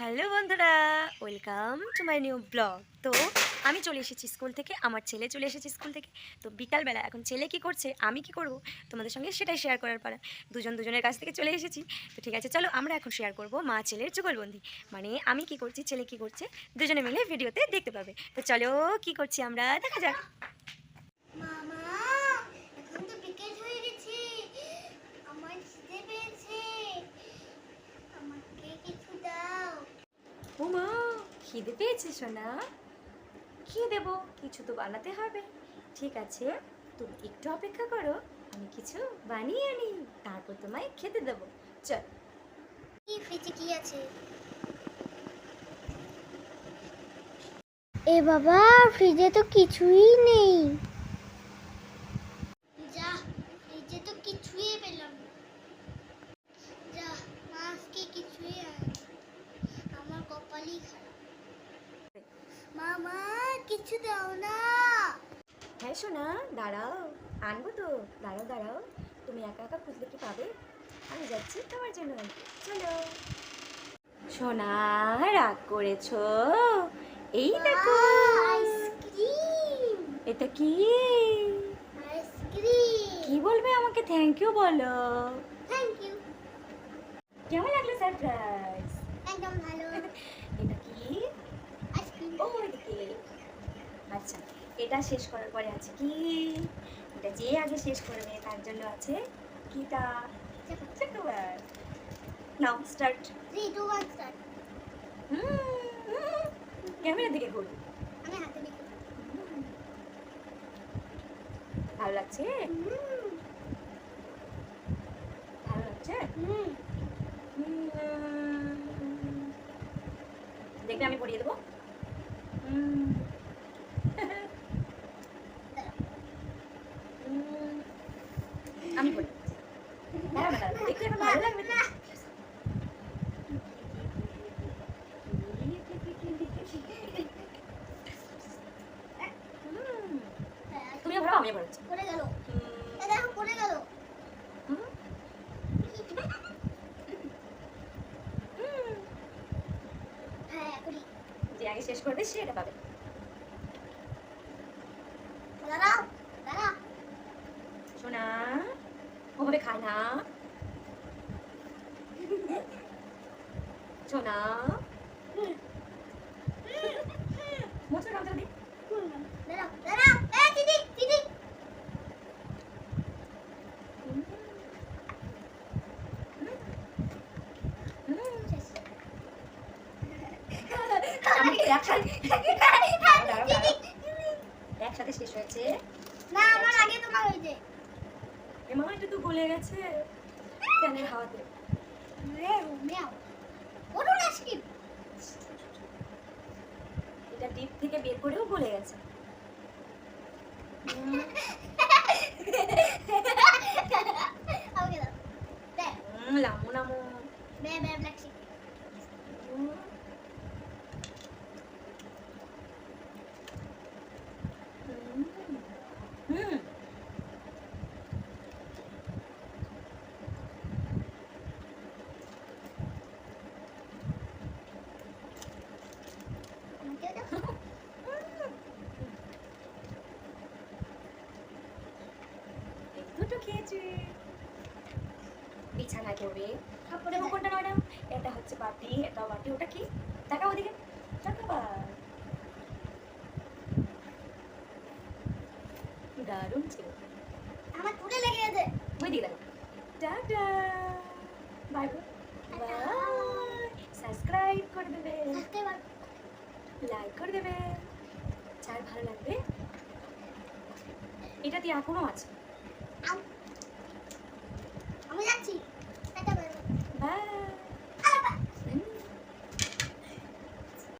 Hello বন্ধুরা, welcome to my new blog. তো আমি চলে এসেছি স্কুল থেকে, আমার ছেলে চলে এসেছে স্কুল থেকে। তো বিকালবেলা এখন ছেলে কি করছে, আমি কি করব, তোমাদের সঙ্গে সেটাই শেয়ার করার পারা দুজন দুজনের কাছ থেকে চলে এসেছি। তো ঠিক আছে, চলো আমরা এখন শেয়ার করব মা ছেলের যুগলবন্দি। মানে আমি কি করছি, ছেলে কি করছে, দুজনে মিলে ভিডিওতে দেখতে পাবে। তো চলো কি করছি আমরা, দেখা যাক মামা এখন তো বিকেল হয়ে গেছে আমার খিদে পেয়েছে আমাকে কিছু দাও ও মা খিদে পেয়েছে সোনা। কি দেবো কিছু তো বানাতে হবে। ঠিক আছে তুমি একটু অপেক্ষা করো আমি কিছু বানিয়ে আনি তারপর তোমায় খেতে দেবো। চল। কি ফ্রিজে কি আছে? এ বাবা ফ্রিজে তো কিছুই নেই যা ফ্রিজে তো কিছুই পেলাম না যা আজকে কিছুই আনি আমার কপালই খারাপ মামা কিছু দাও না। হ্যাঁ সোনা দাঁড়াও। আনব তো। দাঁড়াও দাঁড়াও। তুমি একা একা খুঁজলে কি পাবে? আমি যাচ্ছি তোমার জন্য। চলো। সোনা রাগ করেছ? এই দেখো। আইসক্রিম। এটা কি? Ice cream. কি বলবে আমাকে? থ্যাংক ইউ বলো। থ্যাংক ইউ কেমন লাগল সারপ্রাইজ একদম ভালো। এটা কি? আইসক্রিম। ও এদিকে আচ্ছা এটা শেষ করার পরে আছে কি? এটা যে আগে শেষ করবে তার জন্য আছে কিটা চকোবার নাও start three two one start ক্যামেরার দিকে ঘুর। আমি হাতে দেখি। ভালো লাগছে? ভালো লাগছে? হুম। দেখবে আমি পড়িয়ে দেবো? উম। আমি। ভালো লাগবে? তুমিও আমিও পড়ে গেল। পড়ে গেল। হ্যাঁ যে আগে শেষ করবে সে এটা পাবে। দাঁড়াও দাঁড়াও। শোনা ওভাবে খায় না মোচড় দাঁড়াও দাঁড়াও এ দিদি দিদি। একসাথে শেষ হয়েছে না আমার আগে তোমার হয়েছে এমা এটা তো গলে গেছে। ফ্যানের হাওয়াতে। মেও মেও ওরুন আইসক্রিম এটা ডিপ থেকে বের করেও গলে গেছে। আমাকে দাও। দেখ উম, লামু লামু বে বে ব্ল্যাক শিপ উম। হুম। হুম আমাকে দাও এই দুটো খেয়েছি। পড়বে কাপড়ে দেখো কোনটা ম্যাডাম এটা হচ্ছে বাটি এটা বাটি ওটা কি? টাকা ওদিকে। টাকা বা দারুণ ছিল। আমার পুরে লেগে গেছে। ওই দিকে দেখো। টাটা। Bye bye. সাবস্ক্রাইব করে দেবে। লাইক করে দেবে। যার ভালো লাগবে এটা দিয়ে এখনও আছে?